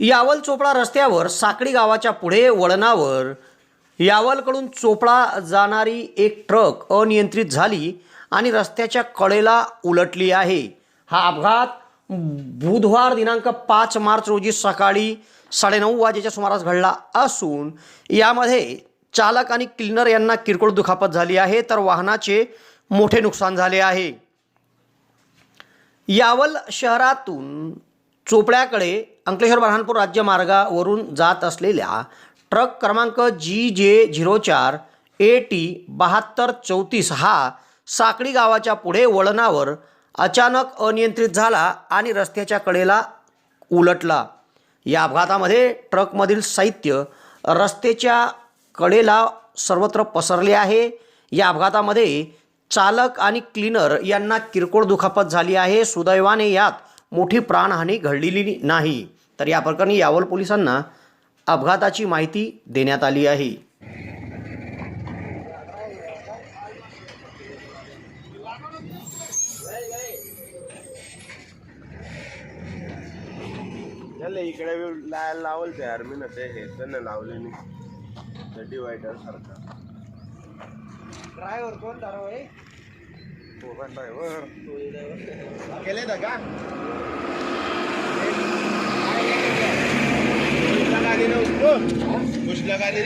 यावल चोपडा रस्त्यावर साकडी गावाच्या पुढे वळणावर यावलकडून चोपडा जाणारी एक ट्रक अनियंत्रित झाली आणि रस्त्याच्या कडेला उलटली आहे. हा अपघात बुधवार दिनांक पाच मार्च रोजी सकाळी साडेनऊ वाजेच्या सुमारास घडला असून यामध्ये चालक आणि क्लिनर यांना किरकोळ दुखापत झाली आहे तर वाहनाचे मोठे नुकसान झाले आहे. यावल शहरातून चोपड्याकडे अंकलेश्वर बऱ्हाणपूर राज्य मार्गावरून जात असलेल्या ट्रक क्रमांक जी जे झिरो चार ए टी बहात्तर चौतीस हा साकडी गावाच्या पुढे वळणावर अचानक अनियंत्रित झाला आणि रस्त्याच्या कडेला उलटला. या अपघातामध्ये ट्रकमधील साहित्य रस्त्याच्या कडेला सर्वत्र पसरले आहे. या अपघातामध्ये चालक आणि क्लीनर यांना किरकोळ दुखापत झाली आहे. सुदैवाने यात मोठी प्राणहानी घडलेली नाही. तर या प्रकरणी यावल पोलिसांना अपघाताची माहिती देण्यात आली आहे. झालं इकडे लावल ते यार मी ना ते हे त्यांना लावले नाही डिवायडर सारखा. ड्रायव्हर कोण हो? ड्रायव्हर केले का का कुछ लगा दे